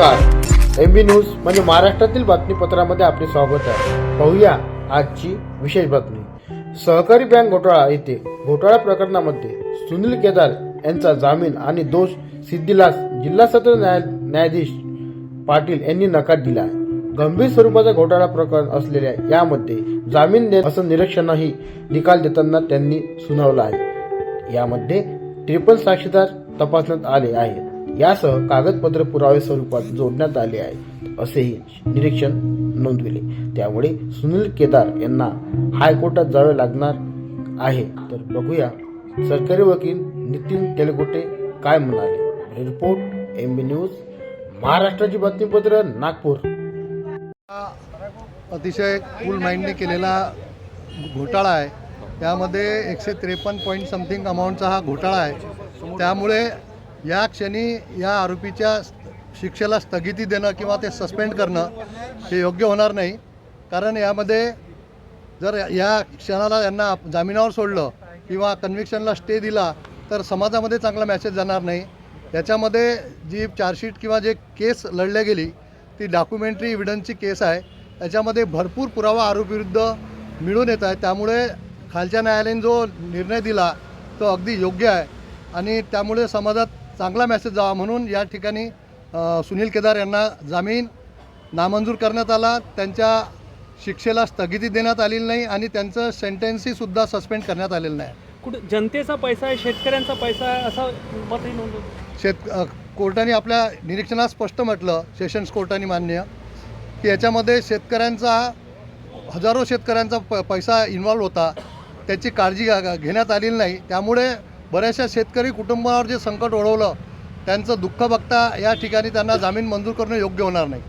नमस्कार. एम बी न्यूज म्हणजे महाराष्ट्रातील बातमीपत्रामध्ये आपले स्वागत आहे. पाहूया आजची विशेष बातमी. सहकारी बँक घोटाळा येथे. घोटाळा प्रकरणामध्ये सुनील केदार यांचा जामीन आणि दोष सिद्धीलास जिल्हा सत्र न्याय न्यायाधीश पाटील यांनी नकार दिला आहे. गंभीर स्वरूपाचा घोटाळा प्रकरण असलेल्या यामध्ये जामीन देत असं निरीक्षणही निकाल देताना त्यांनी सुनावलं आहे. यामध्ये त्रेपन्न साक्षीदार तपासण्यात आले आहेत. यासह कागदपत्र पुरावे स्वरूपात जोडण्यात आले आहे असेही निरीक्षण नोंदविले. त्यामुळे सुनील केदार यांना हायकोर्टात जावे लागणार आहे. तर बघूया सरकारी वकील नितीन तेलगोटे काय म्हणाले? रिपोर्ट एम बी न्यूज महाराष्ट्राची बातमीपत्र नागपूर. हा अतिशय कूल माइंडने केलेला घोटाळा आहे. त्यामध्ये एकशे त्रेपन्न पॉईंट समथिंग अमाऊंटचा हा घोटाळा आहे. त्यामुळे या क्षणी या आरोपीच्या शिक्षेला स्थगिती देणं किंवा ते सस्पेंड करणं हे योग्य होणार नाही. कारण यामध्ये जर या क्षणाला यांना जामिनावर सोडलं किंवा कन्व्हिक्शनला स्टे दिला तर समाजामध्ये चांगला मॅसेज जाणार नाही. याच्यामध्ये जी चार्जशीट किंवा जे केस लढल्या गेली ती डॉक्युमेंटरी इव्हिडन्सची केस आहे. त्याच्यामध्ये भरपूर पुरावा आरोपीविरुद्ध मिळून येत आहे. त्यामुळे खालच्या न्यायालयाने जो निर्णय दिला तो अगदी योग्य आहे. आणि त्यामुळे समाजात चांगला मेसेज जावा म्हणून या ठिकाणी सुनील केदार यांना जामीन नामंजूर करण्यात आला. त्यांच्या शिक्षेला स्थगिती देण्यात आलेली नाही आणि त्यांचं सेंटेन्सीसुद्धा सस्पेंड करण्यात आलेलं नाही. कुठे जनतेचा पैसा आहे शेतकऱ्यांचा पैसा आहे असं मतही नोंदवलं शेत अ, कोर्टाने आपल्या निरीक्षणात स्पष्ट म्हटलं सेशन्स कोर्टाने मान्य की याच्यामध्ये शेतकऱ्यांचा हजारो शेतकऱ्यांचा प पैसा इन्व्हॉल्व होता. त्याची काळजी घा- घेण्यात आलेली नाही. त्यामुळे बऱ्याचशा शेतकरी कुटुंबावर जे संकट ओढवलं त्यांचं दुःख बघता या ठिकाणी त्यांना जामीन मंजूर करणं योग्य होणार नाही.